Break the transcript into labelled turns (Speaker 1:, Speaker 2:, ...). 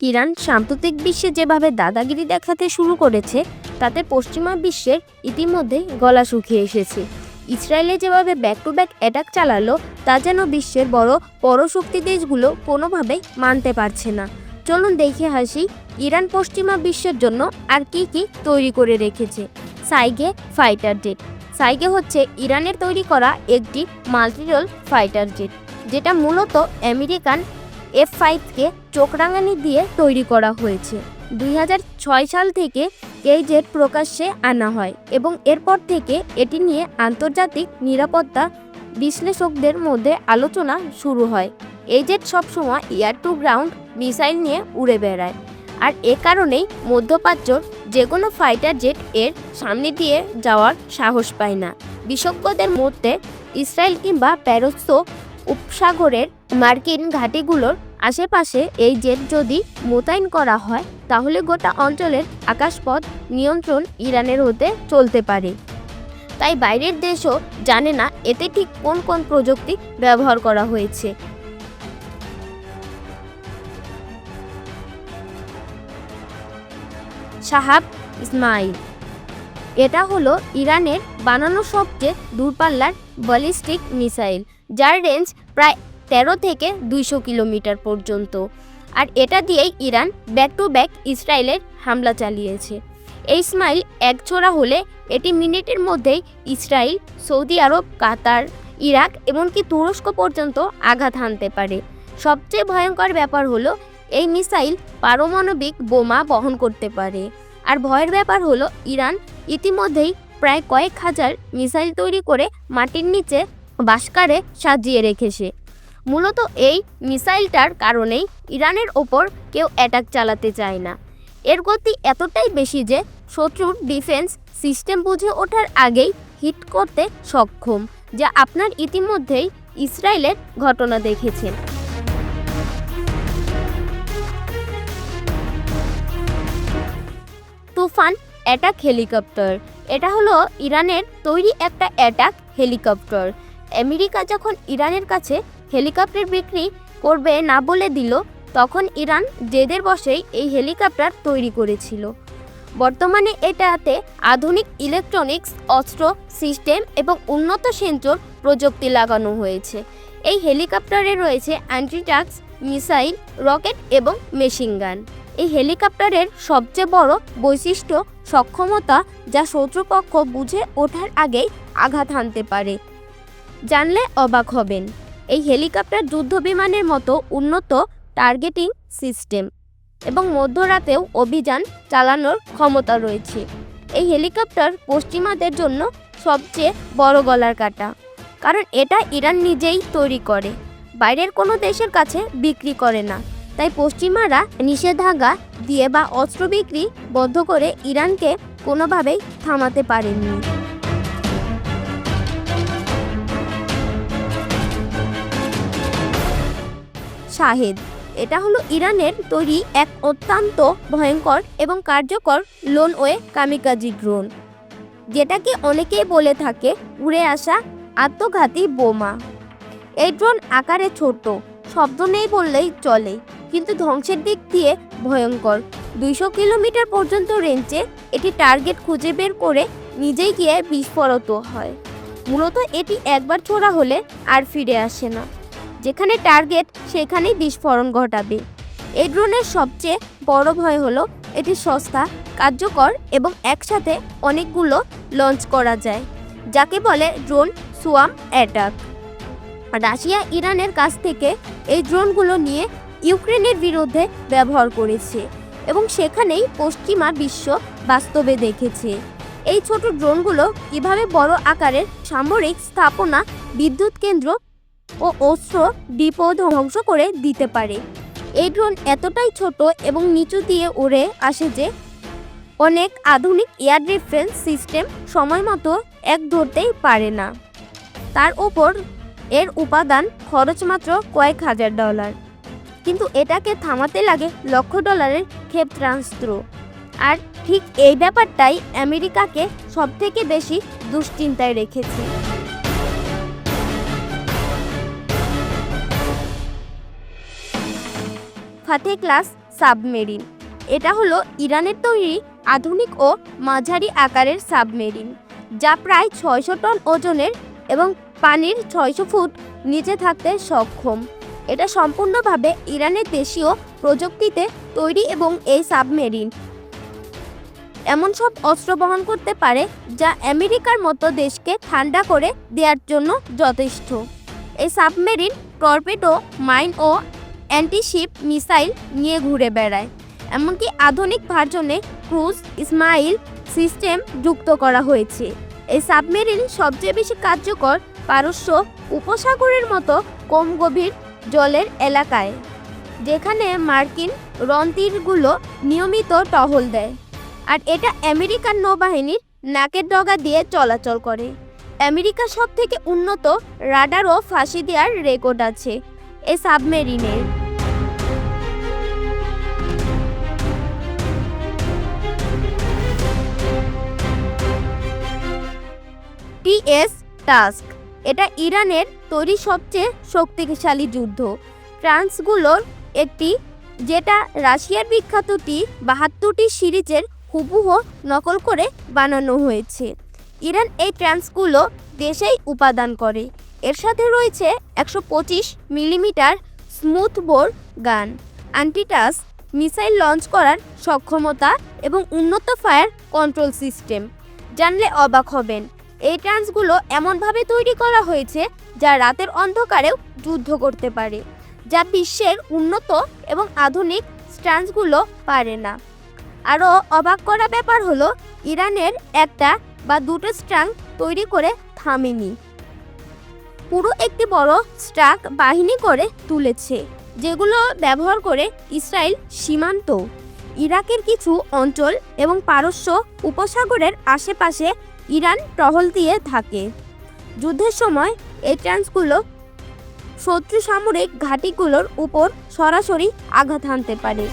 Speaker 1: Iran সাম্প্রতিক বিশ্বে যেভাবে দাদাগিরি দেখাতে শুরু করেছে, তাতে পশ্চিমা বিশ্বের ইতিমধ্যে গলা শুকিয়ে এসেছে। ইসরায়েলে যেভাবে ব্যাক টু ব্যাক অ্যাটাক চালালো, তা যেন বিশ্বের বড় পরশক্তি দেশগুলো কোনোভাবেই মানতে পারছে না। চলুন দেখে হাসি, ইরান পশ্চিমা বিশ্বের জন্য আর কি কি তৈরি করে রেখেছে। সাইগে ফাইটার জেট সাইগে হচ্ছে ইরানের তৈরি করা একটি মাল্টিরোল ফাইটার জেট যেটা মূলত আমেরিকান এফ ফাইভকে চোখরাঙানি দিয়ে তৈরি করা হয়েছে। দুই হাজার ছয় সাল থেকে এই জেট প্রকাশ্যে আনা হয় এবং এরপর থেকে এটি নিয়ে আন্তর্জাতিক নিরাপত্তা বিশ্লেষকদের মধ্যে আলোচনা শুরু হয়। এই জেট সবসময় এয়ার টু গ্রাউন্ড মিসাইল নিয়ে উড়ে বেড়ায় আর এ কারণেই মধ্যপ্রাচ্যর যে কোনো ফাইটার জেট এর সামনে দিয়ে যাওয়ার সাহস পায় না। বিশেষজ্ঞদের মধ্যে ইসরায়েল কিংবা প্যারস্ত উপসাগরের মার্কিন ঘাঁটিগুলোর আশেপাশে এই জেট যদি মোতায়েন করা হয়, তাহলে গোটা অঞ্চলের আকাশপথ নিয়ন্ত্রণ ইরানের হতে চলতে পারে। তাই বাইরের দেশও জানে না এতে ঠিক কোন কোন প্রযুক্তি ব্যবহার করা হয়েছে। সাহাব ইসমাইল। এটা হলো ইরানের বানানো সবচেয়ে দূরপাল্লার ব্যালিস্টিক মিসাইল, যার রেঞ্জ প্রায় তেরো থেকে দুইশো কিলোমিটার পর্যন্ত। আর এটা দিয়েই ইরান ব্যাক টু ব্যাক ইসরায়েলের হামলা চালিয়েছে। এই স্মাইল এক ছোড়া হলে এটি মিনিটের মধ্যেই ইসরায়েল, সৌদি আরব, কাতার, ইরাক এমনকি তুরস্ক পর্যন্ত আঘাত হানতে পারে। সবচেয়ে ভয়ঙ্কর ব্যাপার হলো এই মিসাইল পারমাণবিক বোমা বহন করতে পারে। আর ভয়ের ব্যাপার হলো ইরান ইতিমধ্যেই প্রায় কয়েক হাজার মিসাইল তৈরি করে মাটির নিচে বাসকারে সাজিয়ে রেখেছে। মূলত এই মিসাইলটার কারণেই ইরানের ওপর কেউ অ্যাটাক চালাতে চায় না। এর গতি এতটাই বেশি যে শত্রুর ডিফেন্স সিস্টেম বুঝে ওঠার আগেই হিট করতে সক্ষম, যা আপনার ইতিমধ্যেই ইসরায়েলের ঘটনা দেখেছেন তুফান অ্যাটাক হেলিকপ্টার। এটা হলো ইরানের তৈরি একটা অ্যাটাক হেলিকপ্টার। আমেরিকা যখন ইরানের কাছে হেলিকপ্টার বিক্রি করবে না বলে দিল, তখন ইরান জেদের বসেই এই হেলিকপ্টার তৈরি করেছিল। বর্তমানে এটাতে আধুনিক ইলেকট্রনিক্স, অস্ত্র সিস্টেম এবং উন্নত সেন্সর প্রযুক্তি লাগানো হয়েছে। এই হেলিকপ্টারে রয়েছে অ্যান্টিটাক্স, মিসাইল, রকেট এবং মেশিন গান। এই হেলিকপ্টারের সবচেয়ে বড় বৈশিষ্ট্য সক্ষমতা যা শত্রুপক্ষ বুঝে ওঠার আগেই আঘাত হানতে পারে। জানলে অবাক হবেন। এই হেলিকপ্টার যুদ্ধ বিমানের মতো উন্নত টার্গেটিং সিস্টেম এবং মধ্যরাতেও অভিযান চালানোর ক্ষমতা রয়েছে। এই হেলিকপ্টার পশ্চিমাদের জন্য সবচেয়ে বড় গলার কাটা, কারণ এটা ইরান নিজেই তৈরি করে। বাইরের কোনো দেশের কাছে বিক্রি করে না, তাই পশ্চিমারা নিষেধাজ্ঞা দিয়ে বা অস্ত্র বিক্রি বন্ধ করে ইরানকে কোনোভাবেই থামাতে পারেননি। শাহেদ। এটা হলো ইরানের তৈরি এক অত্যন্ত ভয়ঙ্কর এবং কার্যকর লোনওয়ে কামিকাজি ড্রোন, যেটাকে অনেকেই বলে থাকে উড়ে আসা আত্মঘাতী বোমা। এই ড্রোন আকারে ছোট, শব্দ নেই বললেই চলে, কিন্তু ধ্বংসের দিক দিয়ে ভয়ঙ্কর। দুইশো কিলোমিটার পর্যন্ত রেঞ্জে এটি টার্গেট খুঁজে বের করে নিজেই গিয়ে বিস্ফোরিত হয়। মূলত এটি একবার ছোড়া হলে আর ফিরে আসে না। যেখানে টার্গেট, সেখানেই বিস্ফোরণ ঘটাবে। এই ড্রোনের সবচেয়ে বড় ভয় হলো, এটি সস্তা, কার্যকর এবং একসাথে অনেকগুলো লঞ্চ করা যায়, যাকে বলে ড্রোন সুয়াম অ্যাটাক। রাশিয়া, ইরানের কাছ থেকে এই ড্রোনগুলো নিয়ে ইউক্রেনের বিরুদ্ধে ব্যবহার করেছে এবং সেখানেই পশ্চিমা বিশ্ব বাস্তবে দেখেছে। এই ছোট ড্রোনগুলো কীভাবে বড় আকারের সামরিক স্থাপনা, বিদ্যুৎ কেন্দ্র ও অস্ত্র বিপদ ধ্বংস করে দিতে পারে। এই ড্রোন এতটাই ছোট এবং নিচু দিয়ে উড়ে আসে যে অনেক আধুনিক এয়ার ডিফেন্স সিস্টেম সময় মতো এক ধরতেই পারে না। তার ওপর এর উপাদান খরচ মাত্র কয়েক হাজার ডলার। কিন্তু এটাকে থামাতে লাগে লক্ষ ডলারের ক্ষেপণাস্ত্র। আর ঠিক এই ব্যাপারটাই আমেরিকাকে সবথেকে বেশি দুশ্চিন্তায় রেখেছে। Fateh class submarine. এটা হলো ইরানের তৈরি আধুনিক ও মাঝারি আকারের সাবমেরিন, যা প্রায় ছয়শো টন ওজনের এবং পানির ছয়শো ফুট নিচে থাকতে সক্ষম। এটা সম্পূর্ণভাবে ইরানের দেশীয় প্রযুক্তিতে তৈরি এবং এই সাবমেরিন। এমন সব অস্ত্র বহন করতে পারে যা আমেরিকার মতো দেশকে ঠান্ডা করে দেওয়ার জন্য যথেষ্ট। এই সাবমেরিন টর্পেডো, মাইন ও অ্যান্টিশিপ মিসাইল নিয়ে ঘুরে বেড়ায়, এমনকি আধুনিক ভার্জনে ক্রুজ ইসমাইল সিস্টেম যুক্ত করা হয়েছে। এই সাবমেরিন সবচেয়ে বেশি কার্যকর পারস্য উপসাগরের মতো কম গভীর জলের এলাকায়, যেখানে মার্কিন রন্তিরগুলো নিয়মিত টহল দেয়, আর এটা আমেরিকান নৌবাহিনীর নাকের ডগা দিয়ে চলাচল করে। আমেরিকা সব থেকে উন্নত রাডার ও ফাঁসি দেওয়ার রেকর্ড আছে। এই সাবমেরিনের টিএস টাস্ক। এটা ইরানের তৈরি সবচেয়ে শক্তিশালী যুদ্ধ। ট্রান্সগুলোর একটি, যেটা রাশিয়ার বিখ্যাত টি বাহাত্তরটি সিরিজের হুবহু নকল করে বানানো হয়েছে। ইরান এই ট্রান্সগুলো দেশেই উপাদান করে। এর সাথে রয়েছে একশো পঁচিশ মিলিমিটার স্মুথ বোর গান অ্যান্টিটাস মিসাইল লঞ্চ করার সক্ষমতা এবং উন্নত ফায়ার কন্ট্রোল সিস্টেম। জানলে অবাক হবেন, এই ট্রান্সগুলো এমনভাবে তৈরি করা হয়েছে যা রাতের অন্ধকারেও যুদ্ধ করতে পারে, যা বিশ্বের উন্নত এবং আধুনিক স্ট্রান্সগুলো পারে না। আরও অবাক করা ব্যাপার হলো, ইরানের একটা বা দুটো স্ট্রাং তৈরি করে থামেনি। পুরো একটি বড় স্ট্রাক বাহিনী করে তুলেছে, যেগুলো ব্যবহার করে ইসরায়েল সীমান্ত, ইরাকের কিছু অঞ্চল এবং পারস্য উপসাগরের আশেপাশে ইরান টহল দিয়ে থাকে। যুদ্ধের সময় এই ট্রান্সগুলো শত্রু সামরিক ঘাঁটিগুলোর উপর সরাসরি আঘাত হানতে পারে।